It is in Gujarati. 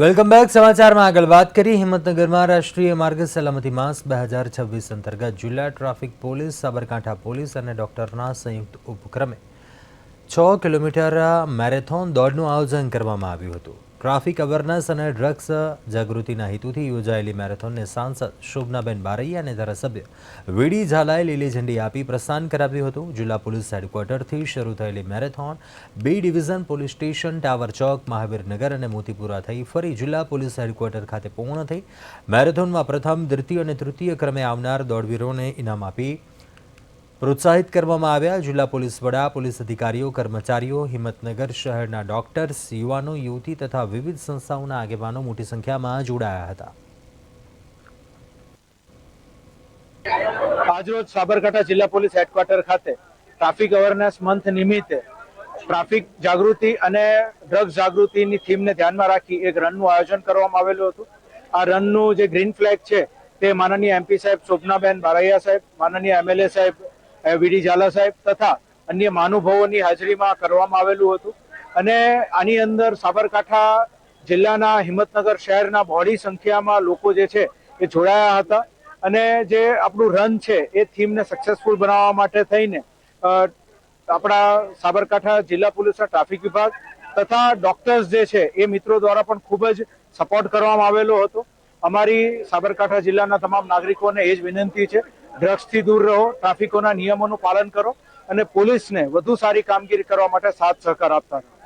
વેલકમ બેક સમાચારમાં આગળ વાત કરી. હિંમતનગરમાં રાષ્ટ્રીય માર્ગ સલામતી માસ બે હજાર છવ્વીસ અંતર્ગત જિલ્લા ટ્રાફિક પોલીસ, સાબરકાંઠા પોલીસ અને ડોક્ટરના સંયુક્ત ઉપક્રમે છ કિલોમીટર મેરેથોન દોડનું આયોજન કરવામાં આવ્યું હતું. ટ્રાફિક અવેરનેસ અને ડ્રગ્સ જાગૃતિના હેતુથી યોજાયેલી મેરેથોનને સાંસદ શોભનાબેન બારૈયા અને ધારાસભ્ય વીડી ઝાલાએ લીલી ઝંડી આપી પ્રસ્થાન કરાવ્યું હતું. જિલ્લા પોલીસ હેડક્વાર્ટરથી શરૂ થયેલી marathon, B division police station, tower ચોક, મહાવીરનગર અને મોતીપુરા થઈ ફરી જિલ્લા પોલીસ હેડક્વાર્ટર ખાતે પૂર્ણ થઈ. મેરેથોનમાં પ્રથમ, દ્વિતીય અને તૃતીય ક્રમે આવનાર દોડવીરોને ઇનામ આપી પ્રોત્સાહિત કરવામાં આવ્યા. જિલ્લા પોલીસ વડા, પોલીસ અધિકારીઓ, કર્મચારીઓ, હિંમતનગર શહેરના ડોક્ટર્સ, યુવાનો, યુવતી તથા વિવિધ સંસ્થાઓના આગેવાનો મોટી સંખ્યામાં જોડાયા હતા. આજરોજ સાબરકાંઠા જિલ્લા પોલીસ હેડક્વાર્ટર ખાતે ટ્રાફિક અવેરનેસ મંથ નિમિત્તે ટ્રાફિક જાગૃતિ અને ડ્રગ જાગૃતિની થીમને ધ્યાનમાં રાખી એક રનનું આયોજન કરવામાં આવેલું હતું. આ રનનું જે ગ્રીન ફ્લેગ છે તે માનનીય એમપી સાહેબ શોભનાબેન બારૈયા સાહેબ, માનનીય એમએલએ સાહેબ વીડી ઝાલા સાહેબ તથા અન્ય મહાનુભાવોની હાજરીમાં કરવામાં આવેલું હતું. અને આની અંદર સાબરકાંઠા જિલ્લાના હિંમતનગર શહેરના બહોળી સંખ્યામાં લોકો જે છે એ જોડાયા હતા. અને જે આપણું રન છે એ થીમને સક્સેસફુલ બનાવવા માટે થઈને આપણા સાબરકાંઠા જિલ્લા પોલીસના ટ્રાફિક વિભાગ તથા ડોક્ટર્સ જે છે એ મિત્રો દ્વારા પણ ખૂબ જ સપોર્ટ કરવામાં આવેલો હતો. અમારી સાબરકાંઠા જિલ્લાના તમામ નાગરિકોને એ જ વિનંતી છે ડ્રગ્સથી દૂર રહો, ટ્રાફિકોના નિયમોનું પાલન કરો અને પોલીસને વધુ સારી કામગીરી કરવા માટે સાથ સહકાર આપતા રહો.